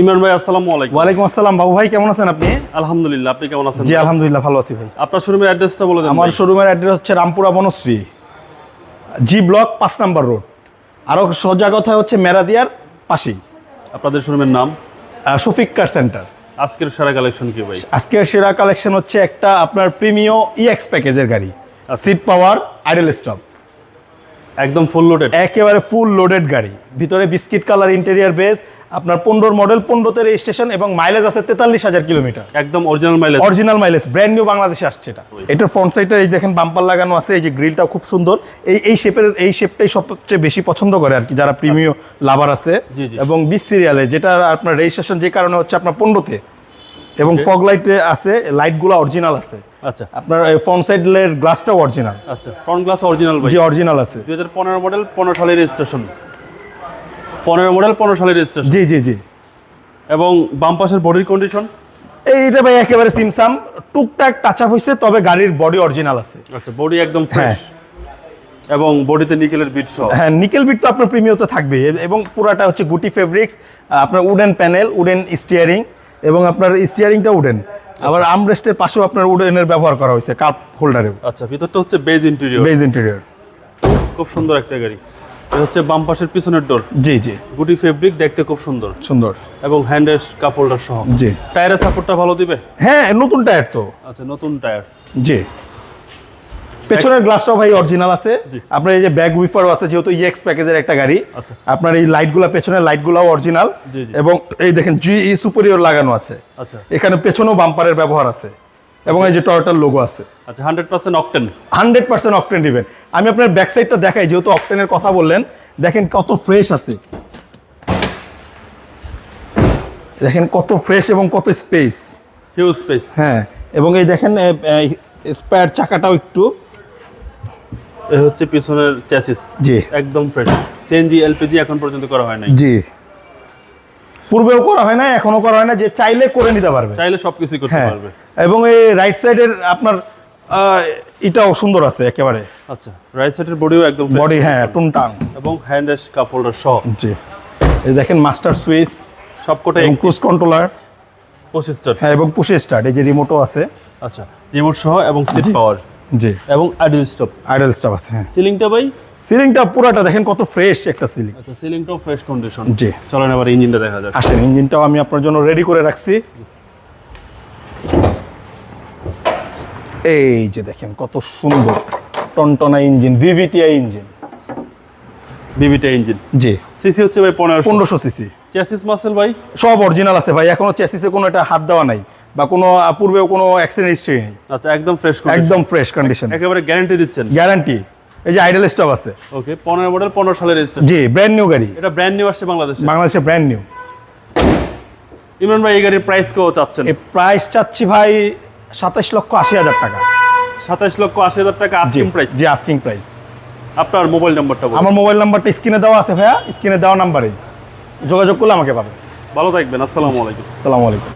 ইমরান ভাই আসসালামু আলাইকুম। ওয়ালাইকুম আসসালাম। বাবু ভাই কেমন আছেন আপনি? আলহামদুলিল্লাহ আপনি কেমন আছেন? জি আলহামদুলিল্লাহ ভালো আছি ভাই। আপনার শোরুমের অ্যাড্রেসটা বলে দেন আমার শোরুমের অ্যাড্রেস হচ্ছে রামপুরা বনশ্রী জি ব্লক পাঁচ নাম্বার রোড। আরও সোজা কথা হচ্ছে মেরাদিয়ার পাশেই। আপনাদের শোরুমের নাম? শফিক কার সেন্টার আজকের সেরা কালেকশন কি ভাই? আজকের সেরা কালেকশন হচ্ছে একটা আপনার প্রিমিয় ইএক্স প্যাকেজের গাড়ি সিট পাওয়ার আইডেল স্টপ একদম ফুল লোডেড একেবারে ফুল লোডেড গাড়ি। ভিতরে বিস্কিট কালার ইন্টেরিয়ার বেস আপনার পনেরোর মডেল পনেরোতে রেজিস্ট্রেশন এবং মাইলেজ আছে তেতাল্লিশ হাজার কিলোমিটার একদম original mileage original mileage brand new বাংলাদেশে আসছে এটা। এটার ফ্রন্ট সাইডটা এই দেখেন বাম্পার লাগানো আছে এই যে গ্রিলটাও খুব সুন্দর। এই এই শেপের এই শেপটাই সবচেয়ে বেশি পছন্দ করে আর কি যারা প্রিমিয় লাভার আছে। জি, জি। এবং বিশ সিরিয়ালে যেটা আপনার রেজিস্ট্রেশন যে কারণে হচ্ছে আপনার পনেরোতে। এবং ফগ লাইটে আছে লাইটগুলো অরিজিনাল আছে। আচ্ছা। আপনার ফ্রন্ট সাইডের গ্লাসটাও অরিজিনাল আচ্ছা ফ্রন্ট গ্লাস অরিজিনাল ভাই। যে অরিজিনাল আছে। দুই হাজার পনেরো মডেল পনেরো সালের রেজিস্ট্রেশন পনেরো মডেল পনেরো সালের রেজিস্ট্রেশন জি জি জি। এবং বাম পাশের বডির কন্ডিশন এইটা ভাই একেবারে সিমসাম টুকটাক টাচ আপ হয়েছে তবে গাড়ির বডি অরিজিনাল আছে। আচ্ছা বডি একদম হ্যাঁ। ফ্রেশ এবং বডিতে নিকেলের বিট সহ। হ্যাঁ নিকেল বিট তো আপনার প্রিমিয়তে থাকবে এবং পুরাটা হচ্ছে গুটি ফেব্রিক্স আপনার উডেন প্যানেল উডেন স্টিয়ারিং এবং আপনার স্টিয়ারিংটা উডেন আবার আমরেস্টের পাশেও আপনার উডেনের ব্যবহার করা হয়েছে কাপ হোল্ডারেও আচ্ছা ভিতরটা হচ্ছে বেজ ইন্টেরিয়র বেজ ইন্টেরিয়র খুব সুন্দর একটা গাড়ি। এটা হচ্ছে বাম পাশের পিছনের ডোর জি জি। গুটি ফেব্রিক দেখতে খুব সুন্দর। সুন্দর। এবং হ্যান্ডের কাপ হোল্ডার সহ। জি। টায়ারের সাপোর্টটা ভালো দিবে? হ্যাঁ নতুন টায়ার তো। আচ্ছা নতুন টায়ার জি। পেছনের গ্লাসটাও ভাই অরিজিনাল আছে। আপনার এই যে ব্যাগ উইফারও আছে যেহেতু ইএক্স প্যাকেজের একটা গাড়ি আচ্ছা। আপনার এই লাইটগুলো পেছনের লাইটগুলোও অরিজিনাল। এবং এই দেখেন জি ই সুপেরিয়র লাগানো আছে। আচ্ছা। এখানে পেছনেও বাম্পারের ব্যবহার আছে। এবং এই যে টয়টার লোগো আছে। আচ্ছা hundred percent octane hundred percent octane দিবেন। আমি আপনার ব্যাক সাইডটা দেখাই যেহেতু অকটেনের কথা বললেন। দেখেন কত ফ্রেশ আছে। দেখেন কত ফ্রেশ এবং কত স্পেস হিউজ স্পেস হ্যাঁ এবং এই দেখেন স্পায়ার চাকাটাও একটু। হচ্ছে পিছনের চ্যাসিস জি। একদম ফ্রেশ সিএনজি এলপিজি এখন পর্যন্ত করা হয় নাই। জি। পূর্বেও করা হয় না এখনও করা হয় না যে চাইলে করে নিতে পারবে। চাইলে সবকিছু করতে হ্যাঁ। পারবে। এবং এই রাইট সাইডের আপনার এটাও সুন্দর আছে একেবারে। আচ্ছা রাইট সাইডের বডিও একদম বডি হ্যাঁ টুনটান। এবং হ্যান্ডের কাপ হোল্ডার সহ। জি। এই দেখেন মাস্টার সুইচ সবকটা ক্রুজ কন্ট্রোলার পঁচিশটার হ্যাঁ এবং পুশে স্টার্ট এই যে রিমোটও আছে। আচ্ছা রিমোট সহ এবং সিট পাওয়ার জি। এবং আইডল স্টপ আইডল স্টাফ আছে হ্যাঁ। সিলিংটা ভাই সিলিংটা পুরাটা দেখেন কত ফ্রেশ একটা সিলিং। আচ্ছা সিলিংটাও ফ্রেশ কন্ডিশন জি। চলেন আবার ইঞ্জিনটা দেখা যাক। আসেন ইঞ্জিনটাও আমি আপনার জন্য রেডি করে রাখছি। এই যে দেখেন কত সুন্দর টনটনা ইঞ্জিন ভিভিটিআই ইঞ্জিন বিবিটা ইঞ্জিন জি। সিসি হচ্ছে ভাই পনেরোশো। পনেরোশো সিসি চ্যাসিস মাসেল ভাই? সব অরিজিনাল আছে ভাই এখনও চেসিসে কোনো এটা হাত দেওয়া নাই বা কোনো পূর্বেও কোনো অ্যাক্সিডেন্ট হিস্ট্রি নেই। আচ্ছা একদম ফ্রেশ একদম ফ্রেশ কন্ডিশন একেবারে গ্যারান্টি দিচ্ছেন। গ্যারান্টি এই যে আইডল স্টপ আছে। ওকে পনেরো মডেল পনেরো সালের রেজিস্ট্রেশন জি ব্র্যান্ড নিউ গাড়ি। এটা ব্র্যান্ড নিউ আসছে বাংলাদেশে। বাংলাদেশে ব্র্যান্ড নিউ ইমরান ভাই এই গাড়ির প্রাইস কেউ চাচ্ছেন? এই প্রাইস চাচ্ছি ভাই সাতাশ লক্ষ আশি হাজার টাকা। সাতাশ লক্ষ আশি হাজার টাকা আস্কিং প্রাইস জি আস্কিং প্রাইস আপনার মোবাইল নাম্বারটা বলুন। আমার মোবাইল নাম্বারটা স্ক্রিনে দেওয়া আছে ভাইয়া। স্ক্রিনে দেওয়া নাম্বারে যোগাযোগ করলে আমাকে পাবে ভালো থাকবেন আসসালামু আলাইকুম। আসসালামু আলাইকুম।